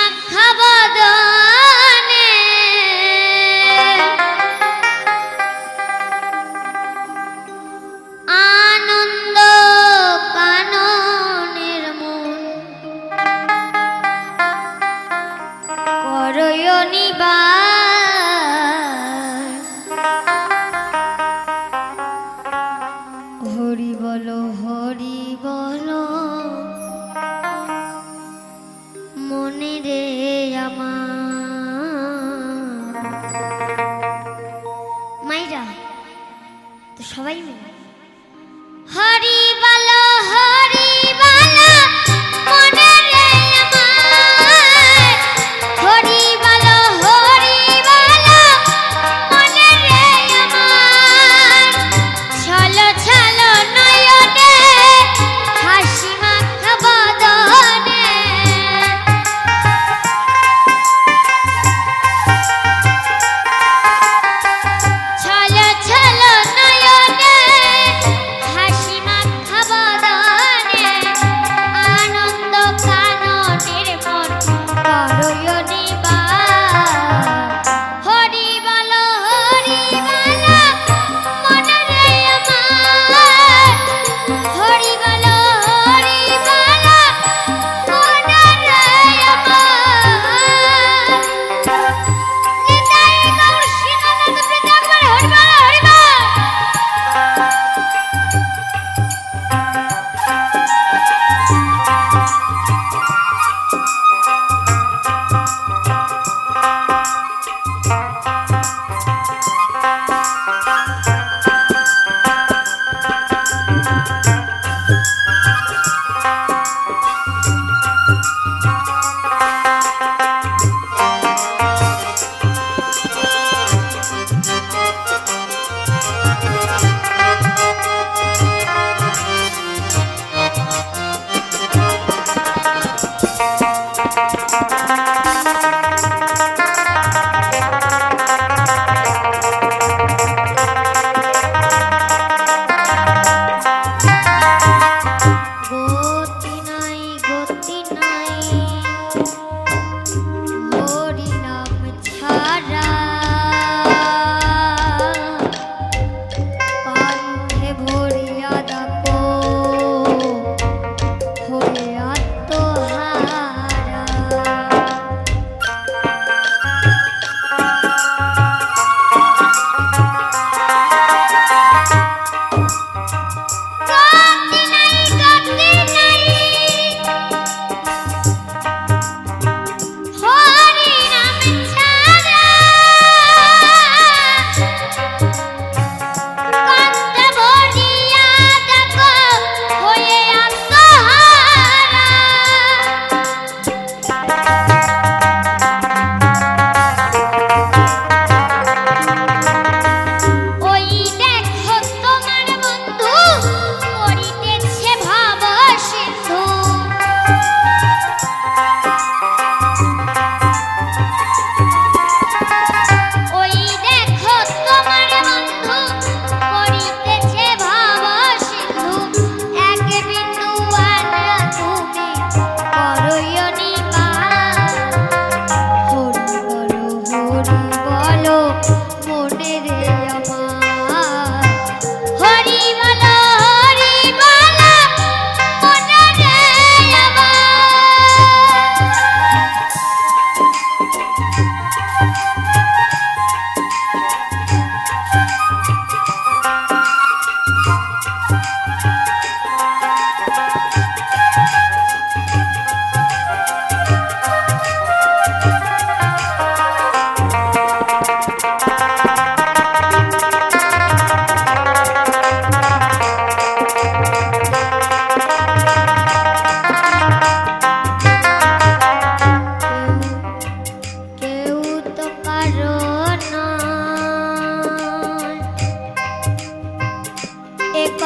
হাসি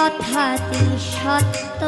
কথাটি সত্য।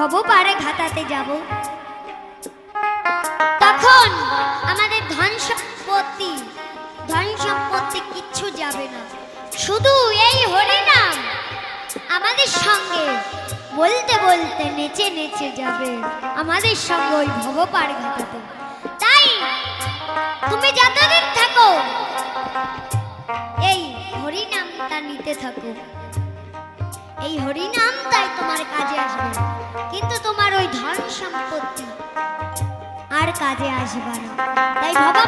ভব পারে ঘাটাতে যাব। তখন আমাদের ধন সম্পত্তি ধন সম্পত্তি কিচ্ছু যাবে না। শুধু এই হরিনাম আমাদের সঙ্গে বলতে বলতে নেচে নেচে যাবে আমাদের সঙ্গে ওই ভবপার ঘাটাতে তাই তুমি যতদিন থাকো, এই হরিনামটা নিতে থাকো। এই হরিনাম তাই তোমার কাজে আসবে। কিন্তু তোমার ওই ধন সম্পত্তি আর কাজে আসবে না। তাই বাবা